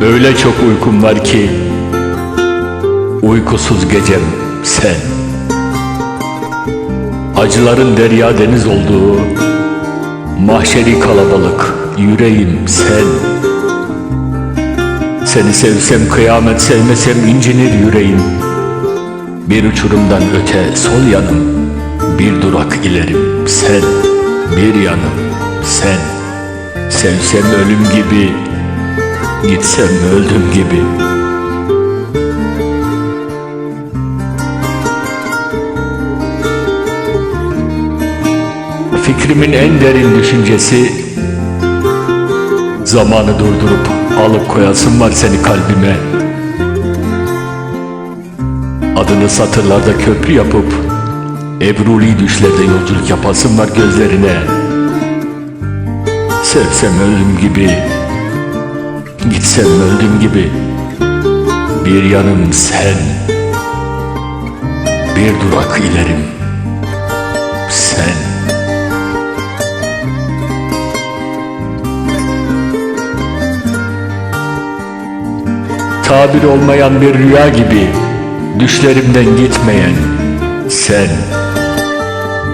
Öyle çok uykum var ki Uykusuz gecem sen. Acıların derya deniz olduğu Mahşeri kalabalık yüreğim sen. Seni sevsem kıyamet sevmesem incinir yüreğim. Bir uçurumdan öte sol yanım Bir durak ilerim sen. Bir yanım sen. Sevsem ölüm gibi Gitsem öldüm gibi. Fikrimin en derin düşüncesi Zamanı durdurup alıp koyasın var seni kalbime. Adını satırlarda köprü yapıp Ebruli düşlerde yolculuk yapasın var gözlerine. Sevsem öldüm gibi Gitsem öldüm gibi Bir yanım sen Bir durak ilerim Sen. Tabir olmayan bir rüya gibi Düşlerimden gitmeyen Sen.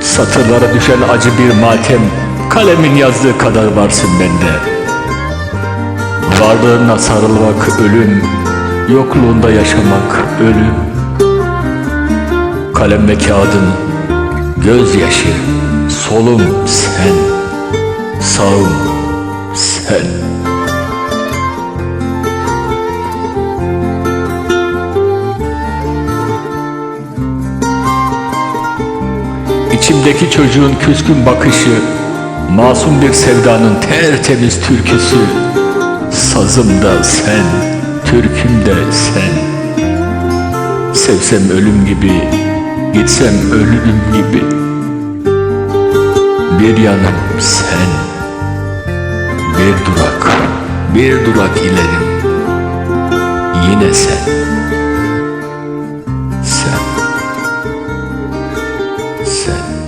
Satırlara düşen acı bir matem Kalemin yazdığı kadar varsın bende Varlığına sarılmak ölüm Yokluğunda yaşamak ölüm. Kalem ve kağıdın Gözyaşı Solum sen Sağım sen. İçimdeki çocuğun küskün bakışı Masum bir sevdanın tertemiz türküsü Sazım da sen, türküm de sen. Sevsem ölüm gibi, gitsem ölürüm gibi. Bir yanım sen Bir durak, bir durak ilerim. Yine sen Sen Sen